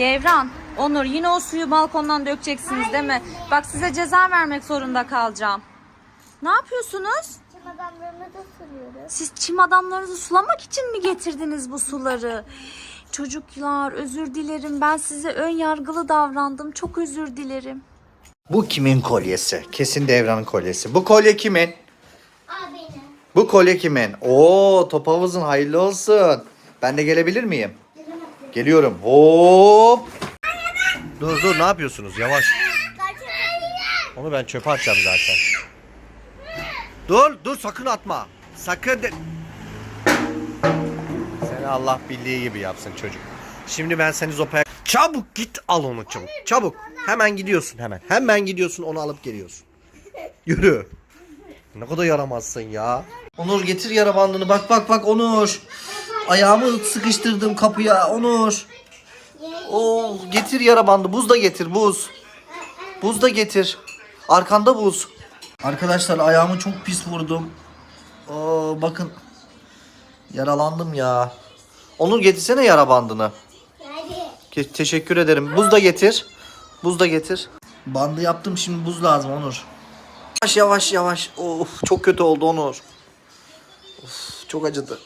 Devran, Onur yine o suyu balkondan dökeceksiniz değil mi? Bak size ceza vermek zorunda kalacağım. Ne yapıyorsunuz? Çim adamlarını da sürüyoruz. Siz çim adamlarınızı sulamak için mi getirdiniz bu suları? Çocuklar özür dilerim. Ben size ön yargılı davrandım. Çok özür dilerim. Bu kimin kolyesi? Kesin Devran'ın kolyesi. Bu kolye kimin? Aa benim. Bu kolye kimin? Oo top havuzun hayırlı olsun. Ben de gelebilir miyim? Geliyorum. Hop. Dur dur ne yapıyorsunuz? Yavaş. Onu ben çöpe atacağım zaten. Dur dur sakın atma. Sakın de... Seni Allah bildiği gibi yapsın çocuk. Şimdi ben seni zopaya... Çabuk git al onu çabuk. Çabuk. Hemen gidiyorsun hemen. Hemen gidiyorsun onu alıp geliyorsun. Yürü. Ne kadar yaramazsın ya. Onur getir yara bandını. Bak bak bak Onur. Ayağımı sıkıştırdım kapıya Onur. Oo, getir yara bandı. Buz da getir buz. Buz da getir. Arkanda buz. Arkadaşlar ayağımı çok pis vurdum. Oo, bakın. Yaralandım ya. Onur getirsene yara bandını. Ke- teşekkür ederim. Buz da getir. Buz da getir. Bandı yaptım şimdi buz lazım Onur. Yavaş yavaş yavaş. Of çok kötü oldu Onur. Of çok acıdı.